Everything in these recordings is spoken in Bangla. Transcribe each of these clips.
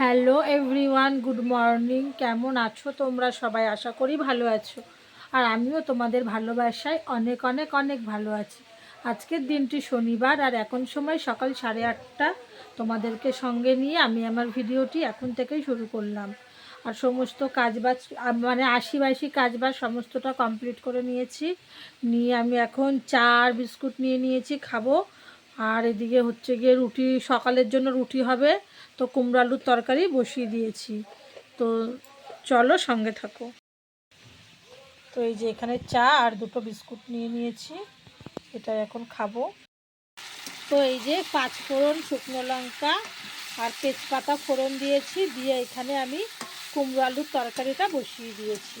Hello everyone, good morning. কেমন আছো তোমরা? সবাই আশা করি ভালো আছো। আর আমিও তোমাদের ভালোবাসায় অনেক অনেক অনেক ভালো আছি। আজকের দিনটি শনিবার আর এখন সময় সকাল সাড়ে আটটা। তোমাদেরকে সঙ্গে নিয়ে আমি আমার ভিডিওটি এখন থেকেই শুরু করলাম। আর সমস্ত কাজবাজ মানে আশি বাইশি কাজবাজ সমস্তটা কমপ্লিট করে নিয়েছি। নিয়ে আমি এখন চা আর বিস্কুট নিয়ে নিয়েছি, খাব। আর এদিকে হচ্ছে গিয়ে রুটি, সকালের জন্য রুটি হবে। তো কুমড়ো আলুর তরকারি বসিয়ে দিয়েছি। তো চলো সঙ্গে থাকো। তো এই যে এখানে চা আর দুটো বিস্কুট নিয়ে নিয়েছি। এটা এখন খাব। তো এই যে পাঁচ ফোড়ন শুকনো লঙ্কা আর তেজপাতা ফোড়ন দিয়েছি। দিয়ে এখানে আমি কুমড়ো আলুর তরকারিটা বসিয়ে দিয়েছি।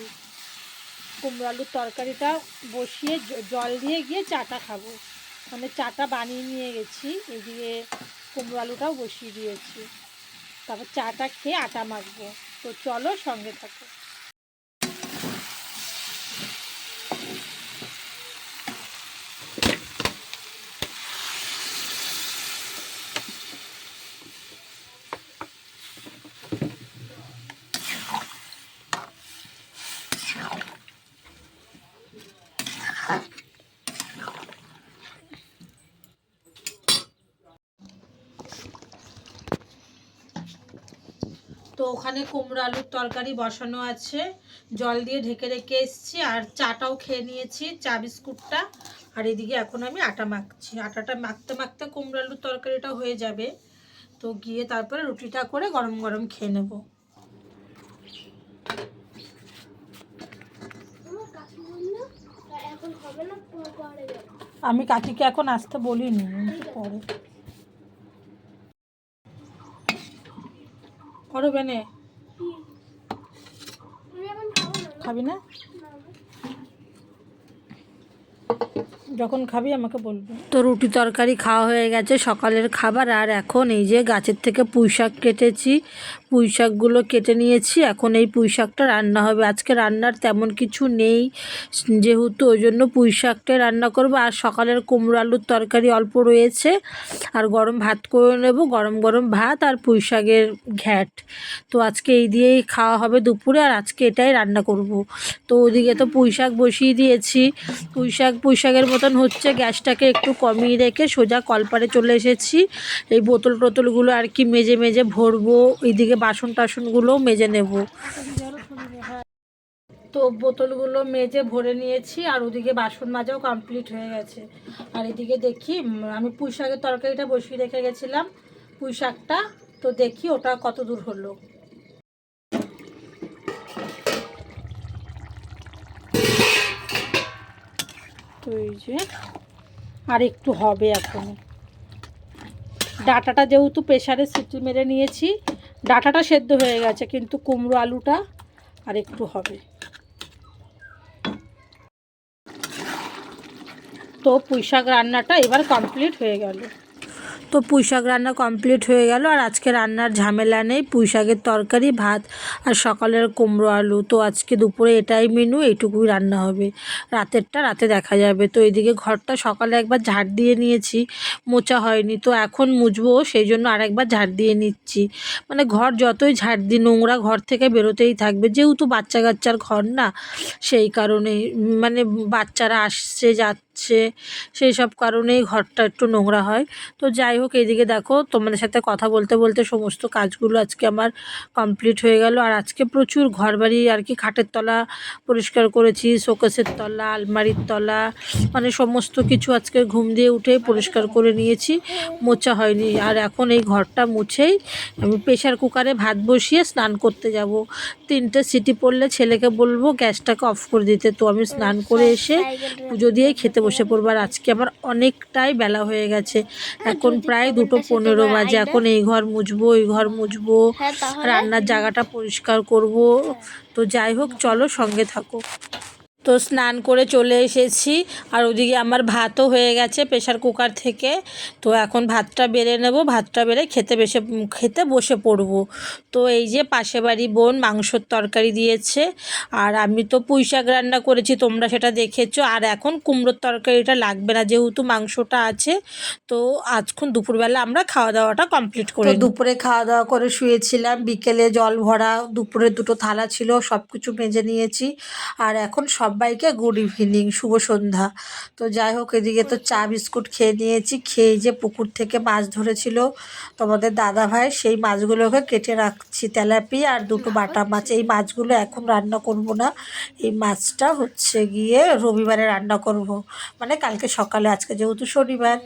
কুমড়ো আলুর তরকারিটা বসিয়ে জল দিয়ে গিয়ে চাটা খাব। মানে চাটা বানিয়ে নিয়ে গেছি। এদিকে কুমড়ো আলুটাও বসিয়ে দিয়েছি। তারপর চাটা খেয়ে আটা মাখবো। তো চলো সঙ্গে থাকো। তো ওখানে কুমড়ো আলুর তরকারি বসানো আছে। জল দিয়ে ঢেকে রেখে এসেছি। আর চাটাও খেয়ে নিয়েছি চা বিস্কুটটা। আর এদিকে এখন আমি আটা মাখছি। আটাটা মাখতে মাখতে কুমড়ো আলুর তরকারিটা হয়ে যাবে। তো গিয়ে তারপরে রুটিটা করে গরম গরম খেয়ে নেব। আমি কাকিকে এখন আসতে বলিনি পরে। করো বেনে। খাবি না? যখন খাবি আমাকে বলবি। তো রুটি তরকারি খাওয়া হয়ে গেছে, সকালের খাবার। আর এখন এই যে গাছের থেকে পুঁই শাক কেটেছি পুঁই শাকগুলো কেটে নিয়েছি, এখন এই পুঁই শাকটা রান্না হবে। আজকে রান্নার তেমন কিছু নেই, যেহেতু ওই জন্য পুঁই শাকটা রান্না করব। আর সকালের কুমড়ো আলুর তরকারি অল্প রয়েছে, আর গরম ভাত করে নেব, গরম গরম ভাত আর পুঁই শাকের ঘ্যাট। তো আজকে এই দিয়েই খাওয়া হবে দুপুরে, আর আজকে এটাই রান্না করব। তো ওদিকে তো পুঁই শাক বসিয়ে দিয়েছি। পুঁই শাক পুঁই শাকের মতন হচ্ছে, গ্যাসটাকে একটু কমিয়ে রেখে সোজা কলপারে চলে এসেছি। এই বোতল টোতলগুলো আর কি মেজে মেজে ভরবো এইদিকে বাসন টাসনগুলোও মেজে নেব। তো বোতলগুলো মেজে ভরে নিয়েছি আর ওদিকে বাসন মাজাও কমপ্লিট হয়ে গেছে। আর এদিকে দেখি আমি পুঁই শাকের তরকারিটা বসিয়ে রেখে গেছিলাম পুঁই শাকটা তো দেখি ওটা কত দূর হলো। যে, আর একটু হবে এখন ডাটাটা যেহেতু প্রেশারে সিটি মেরে নিয়েছি ডাটাটা সেদ্ধ হয়ে গেছে, কিন্তু কুমড়ো আলুটা আর একটু হবে। তো পুঁইশাক রান্নাটা এবার কমপ্লিট হয়ে গেল। তো পুঁইশাক রান্না কমপ্লিট হয়ে গেল। আর আজকে রান্নার ঝামেলা নেই। পুঁইশাকের তরকারি, ভাত আর সকালের কুমড়ো আলু। তো আজকে দুপুরে এটাই মেনু এইটুকুই রান্না হবে। রাতেরটা রাতে দেখা যাবে। তো এইদিকে ঘরটা সকালে একবার ঝাড় দিয়ে নিয়েছি। মোচা হয়নি। তো এখন মুছবো, সেই জন্য আরেকবার ঝাড় দিয়ে নিচ্ছি। মানে ঘর যতই ঝাড় দিই, নোংরা ঘর থেকে বেরোতেই থাকবে। যেহেতু বাচ্চা কাচ্চার ঘর না, সেই কারণে মানে বাচ্চারা আসছে, যাচ্ছে সেই সব কারণেই ঘরটা একটু নোংরা হয়। তো যাই হোক এইদিকে দেখো তোমাদের সাথে কথা বলতে বলতে সমস্ত কাজগুলো আজকে আমার কমপ্লিট হয়ে গেল। আর আজকে প্রচুর ঘর বাড়ি আর কি খাটের তলা পরিষ্কার করেছি শোকেসের তলা আলমারির তলা মানে সমস্ত কিছু আজকে ঘুম দিয়ে উঠে পরিষ্কার করে নিয়েছি মোছা হয়নি। আর এখন এই ঘরটা মুছেই আমি প্রেশার কুকারে ভাত বসিয়ে স্নান করতে যাব। তিনটে সিটি পড়লে ছেলেকে বলব গ্যাসটাকে অফ করে দিতে। তো আমি স্নান করে এসে পুজো দিয়ে খেতে বসে পড়বার। আজকে আমার অনেকটাই বেলা হয়ে গেছে। এখন প্রায় দুটো পনেরো বাজে। এখন এই ঘর মুছবো ওই ঘর মুছবো। হ্যাঁ রান্নার জায়গাটা পরিষ্কার করব। তো যাই হোক চলো সঙ্গে থাকো। তো স্নান করে চলে এসেছি। আর ওদিকে আমার ভাতও হয়ে গেছে প্রেশার কুকার থেকে। তো এখন ভাতটা বেড়ে নেব ভাতটা বেড়ে খেতে বেসে খেতে বসে পড়ব। তো এই যে পাশে বাড়ি বোন মাংসর তরকারি দিয়েছে। আর আমি তো পুঁই শাক রান্না করেছি তোমরা সেটা দেখেছ। আর এখন কুমড়োর তরকারিটা লাগবে না যেহেতু মাংসটা আছে। তো আজক্ষণ দুপুরবেলা আমরা খাওয়া দাওয়াটা কমপ্লিট করে দুপুরে খাওয়া দাওয়া করে শুয়েছিলাম। বিকেলে জল ভরা দুপুরে দুটো থালা ছিল সব কিছু মেজে নিয়েছি। আর এখন সবাইকে গুড ইভিনিং শুভ সন্ধ্যা। তো যাই হোক এদিকে তো চা বিস্কুট খেয়ে নিয়েছি। খেয়ে যে পুকুর থেকে মাছ ধরেছিল তোমাদের দাদা ভাই সেই মাছগুলোকে কেটে রাখছি তেলাপি আর দুটো বাটা মাছ। এই মাছগুলো এখন রান্না করব না এই মাছটা হচ্ছে গিয়ে রবিবারে রান্না করব। মানে কালকে সকালে আজকে যেহেতু শনিবার।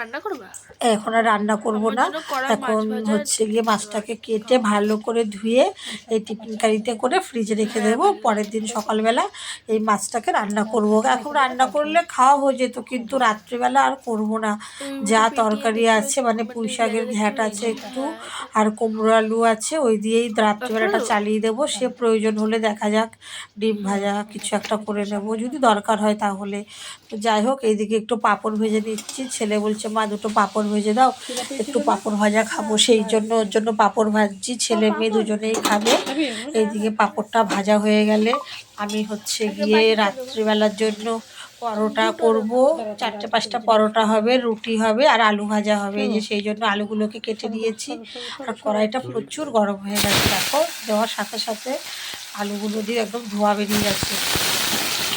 রান্না করবা? এখন আর রান্না করব না। মাছ এখন হচ্ছে গিয়ে মাছটাকে কেটে ভালো করে ধুয়ে এই টিফিন কারিতে করে ফ্রিজে রেখে দেবো। পরের দিন সকালবেলা এই মাছটাকে রান্না করব। এখন রান্না করলে খাওয়া হয়ে যেত কিন্তু রাত্রিবেলা আর করব না। যা তরকারি আছে মানে পুঁই শাকের ঘ্যাট আছে একটু আর কুমড়ো আলু আছে ওই দিয়েই রাত্রিবেলাটা চালিয়ে দেবো। সে প্রয়োজন হলে দেখা যাক ডিম ভাজা কিছু একটা করে নেব যদি দরকার হয় তাহলে। তো যাই হোক এইদিকে একটু পাঁপড় ভেজে নিচ্ছি। ছেলে বলছে মা দুটো পাঁপড় ভেজে দাও একটু পাঁপড় ভাজা খাব। সেই জন্য ওর জন্য পাঁপড় ভাজছি। ছেলে মেয়ে দুজনেই খাবে। এইদিকে পাঁপড়টা ভাজা হয়ে গেলে আমি হচ্ছে গিয়ে রাত্রিবেলার জন্য পরোটা করব। চারটে পাঁচটা পরোটা হবে রুটি হবে আর আলু ভাজা হবে। এই যে সেই জন্য আলুগুলোকে কেটে নিয়েছি আর কড়াইটা প্রচুর গরম হয়ে গেছে দেখো। দেওয়ার সাথে সাথে আলুগুলো দিয়ে একদম ধোয়া বেরিয়ে যাচ্ছে।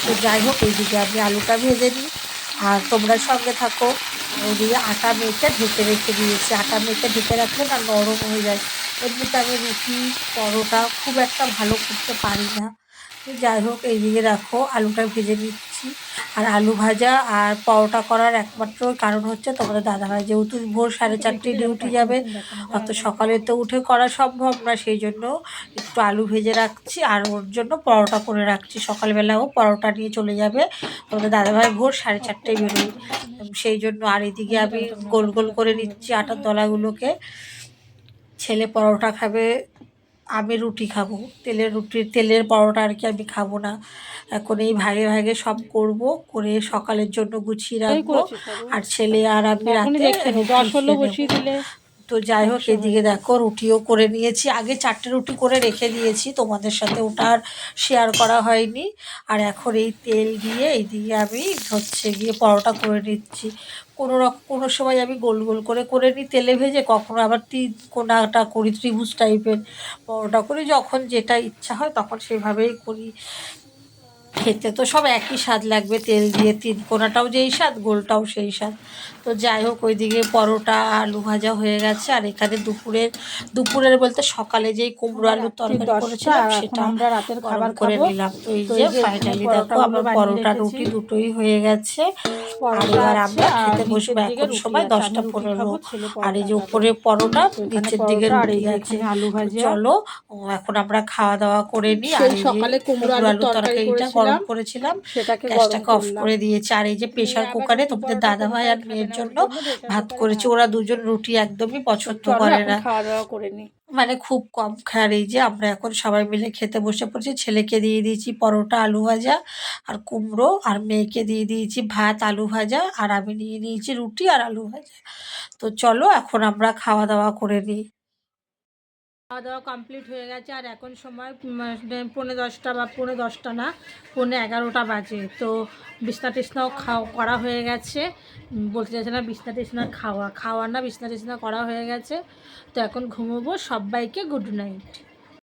তো যাই হোক এইদিকে আমি আলুটা ভেজে নিই। আর তোমরা সঙ্গে থাকো। ওদিকে আটা মেখে ঢেকে রেখে দিয়েছি। আটা মেখে ঢেকে রাখলে না নরম হয়ে যায়। এমনিতে আমি রুটি পরোটা খুব একটা ভালো করতে পারি না। যাই হোক, এইদিকে রাখো আলুটা ভেজে নিচ্ছি। আর আলু ভাজা আর পরোটা করার একমাত্র কারণ হচ্ছে তোমাদের দাদাভাই যেহেতু ভোর সাড়ে চারটে ডিউটি যাবে অত সকালে তো উঠে করা সম্ভব না, সেই জন্য একটু আলু ভেজে রাখছি আর ওর জন্য পরোটা করে রাখছি। সকালবেলাও পরোটা নিয়ে চলে যাবে। তোমাদের দাদাভাই ভোর সাড়ে চারটেয় বেরোয় সেই জন্য আর এদিকে আমি গোল গোল করে নিচ্ছি আটার দলাগুলোকে। ছেলে পরোটা খাবে আমি রুটি খাব। তেলের রুটি তেলের পরোটা আর কি আমি খাব না। এখন এই ভাগে ভাগে সব করব করে সকালের জন্য গুছিয়ে রাখব। আর ছেলে আর আমি রাতে। তো যাই হোক এদিকে দেখো রুটিও করে নিয়েছি। আগে চারটে রুটি করে রেখে দিয়েছি তোমাদের সাথে ওটা আর শেয়ার করা হয়নি। আর এখন এই তেল দিয়ে এইদিকে আমি হচ্ছে গিয়ে পরোটা করে নিচ্ছি। কোনো রকম কোনো সময় আমি গোল গোল করে করে নিই, তেলে ভেজে কখনো আবার তিন কোনাটা করি, ত্রিভুজ টাইপের পরোটা করি, যখন যেটা ইচ্ছা হয় তখন সেভাবেই করি। খেতে তো সব একই স্বাদ লাগবে তেল দিয়ে তিন কোনাটাও যেই স্বাদ গোলটাও সেই স্বাদ। তো যাই হোক ওইদিকে পরোটা আলু ভাজা হয়ে গেছে আর এখানে দুপুরের দুপুরের বলতে সকালে যেই কুমড়ো আলুর তরকারি করেছিলাম সেটা আমরা রাতের খাবার করে নিলাম। তো এই যে ফাইনালি দেখো আমার পরোটা রুটি দুটোই হয়ে গেছে। আর এবার আমরা খেতে বসবো এখন সময় দশটা পনেরো। আর এই যে উপরে পরোটা নিচের দিকে রুটি আছে। আলু ভাজা। চলো এখন আমরা খাওয়া দাওয়া করে নিই। আর সকালে কুমড়ো আলুর আলুর তরকারি তরকারিটা গরম করেছিলাম। সেটাকে গ্যাসটাকে অফ করে দিয়েছি। আর এই যে প্রেশার কুকারে তোমাদের দাদা ভাই আর মেয়ের জন্য ভাত করেছি। ওরা দুজন রুটি একদমই পছন্দ করে না। খাওয়া দাওয়া করে নি। মানে খুব কম খায়। আর এই যে আমরা এখন সবাই মিলে খেতে বসে পড়েছি। ছেলেকে দিয়ে দিয়েছি পরোটা আলু ভাজা আর কুমড়ো আর মেয়েকে দিয়ে দিয়েছি ভাত আলু ভাজা আর আমি নিয়ে নিয়েছি রুটি আর আলু ভাজা। তো চলো এখন আমরা খাওয়া দাওয়া করে নিই খাওয়া দাওয়া কমপ্লিট হয়ে গেছে, আর এখন সময় পৌনে দশটা বা পৌনে দশটা না, পৌনে এগারোটা বাজে। তো বিছনা টিসনাও খাওয়া করা হয়ে গেছে। বলতে চাইছে না বিছনা টিসনা খাওয়া খাওয়া না বিছনা টিসনা করা হয়ে গেছে। তো এখন ঘুমোবো, সবাইকে গুড নাইট